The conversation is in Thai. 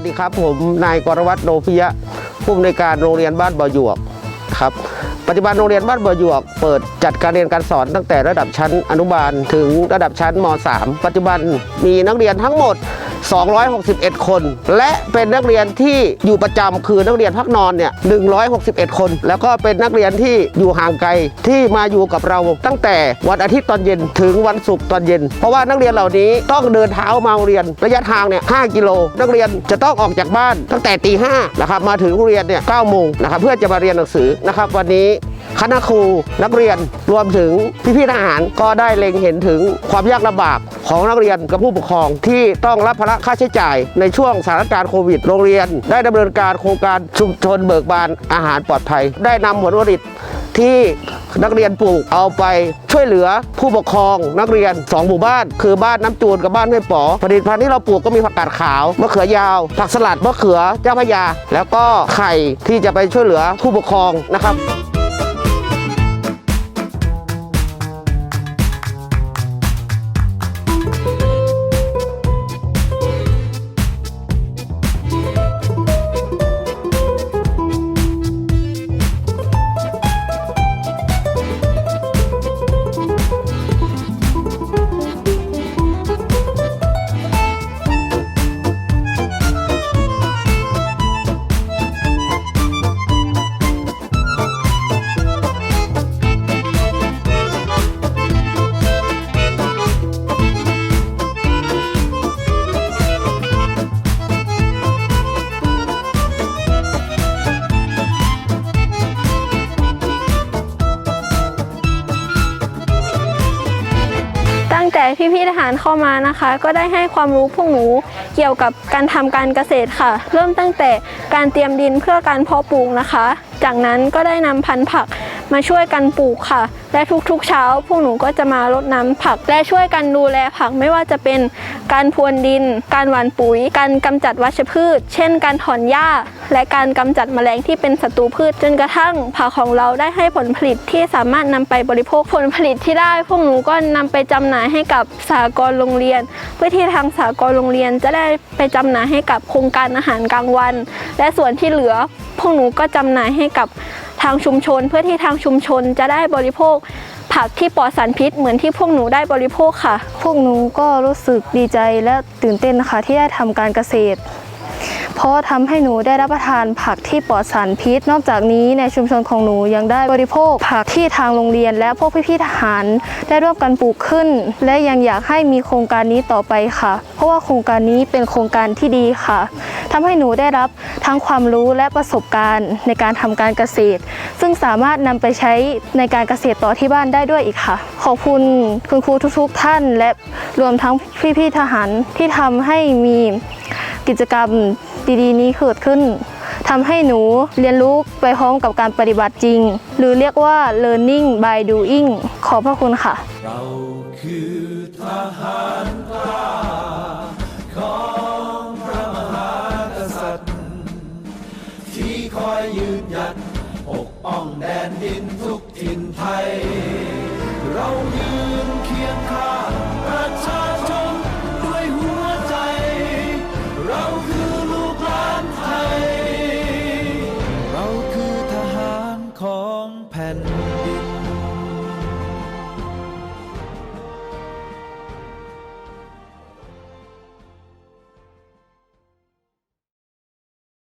สดีครับผมนายกรวัตรโนพิยะผู้อำนวยการโรงเรียนบ้านบ่อหยวกครับ ปัจจุบันโรงเรียนบ้านบ่อหยวกเปิดจัดการเรียนการสอนตั้งแต่ระดับชั้นอนุบาลถึงระดับชั้นม .3 ปัจจุบันมีนักเรียนทั้งหมด 261 คน และเป็นนักเรียนที่อยู่ประจำคือนักเรียนพักนอนเนี่ย161 คน แล้วก็เป็นนักเรียนที่อยู่ห่างไกลที่มาอยู่กับเราตั้งแต่วันอาทิตย์ตอนเย็นถึงวันศุกร์ตอนเย็น เพราะว่านักเรียนเหล่านี้ต้องเดินเท้ามาเรียนระยะทางเนี่ย5กิโล นักเรียนจะต้องออกจากบ้านตั้งแต่ตีห้านะครับมาถึงโรงเรียนเนี่ย9โมงนะครับเพื่อจะมาเรียนหนังสือนะครับวันนี้ คณะครูนักเรียนรวมถึงพี่ๆทหารก็ได้เล็งเห็นถึงความยากลำบากของนักเรียนกับผู้ปกครอง ที่ต้องรับภาระค่าใช้จ่าย ในช่วงสถานการณ์โควิด โรงเรียน ได้ดำเนินการโครงการชุมชนเบิกบานอาหารปลอดภัย ได้นำผลผลิตที่นักเรียนปลูกเอาไปช่วยเหลือผู้ปกครองนักเรียน 2 หมู่บ้าน คือบ้านน้ำจูนกับบ้านห้วยป๋อผลิตภัณฑ์ที่เราปลูกก็มีผักกาดขาวมะเขือยาว ผักสลัดมะเขือเจ้าพยา แล้วก็ไข่ที่จะไปช่วยเหลือผู้ปกครองนะครับ พี่ๆทหารเข้ามานะคะ ก็ได้ให้ความรู้พวกหนูเกี่ยวกับการทำการเกษตรค่ะ เริ่มตั้งแต่การเตรียมดินเพื่อการเพาะปลูกนะคะ จากนั้นก็ได้นำพันธุ์ผัก มาช่วยกันปลูกค่ะ และทุกๆเช้า พวกหนูก็จะมารดน้ำผัก และช่วยกันดูแลผักไม่ว่าจะเป็นการพรวนดิน การหว่านปุ๋ย การกำจัดวัชพืช เช่น การถอนหญ้า และการกำจัดแมลงที่เป็นศัตรูพืช จนกระทั่งผักของเราได้ให้ผลผลิตที่สามารถนำไปบริโภคผลผลิตที่ได้ พวกหนูก็นำไปจำหน่ายให้กับสหกรณ์โรงเรียน เพื่อที่ทางสหกรณ์โรงเรียนจะได้ไปจำหน่ายให้กับโครงการอาหารกลางวัน และส่วนที่เหลือพวกหนูก็จำหน่ายให้กับ ทางชุมชน เพื่อที่ทางชุมชนจะได้บริโภค ผักที่ปลอดสารพิษเหมือนที่พวกหนูได้บริโภคค่ะ พวกหนูก็รู้สึกดีใจและตื่นเต้นนะคะที่ได้ทำการเกษตร เพราะทำให้หนูได้รับประทานผักที่ปลอดสารพิษ นอกจากนี้ในชุมชนของหนูยังได้บริโภคผักที่ทางโรงเรียน และพวกพี่ๆทหารได้ร่วมกันปลูกขึ้น และยังอยากให้มีโครงการนี้ต่อไปค่ะ เพราะว่าโครงการนี้เป็นโครงการที่ดีค่ะทำให้หนูได้รับทั้งความรู้และประสบการณ์ในการทำการเกษตร ซึ่งสามารถนำไปใช้ในการเกษตรต่อที่บ้านได้ด้วยอีกค่ะ ขอบคุณคุณครูทุกๆท่าน และรวมทั้งพี่ๆทหารที่ทำให้มีกิจกรรม ดีๆ นี้เกิดขึ้นทำให้หนูเรียนรู้ไปพร้อมกับการปฏิบัติจริง หรือเรียกว่า learning by doing ขอพระคุณค่ะ เราคือทหารพราของพระมหากษัตริย์ ที่คอยยืนหยัดปกป้องแดนดินทุกถิ่นไทย เรายืนเคียงข้าง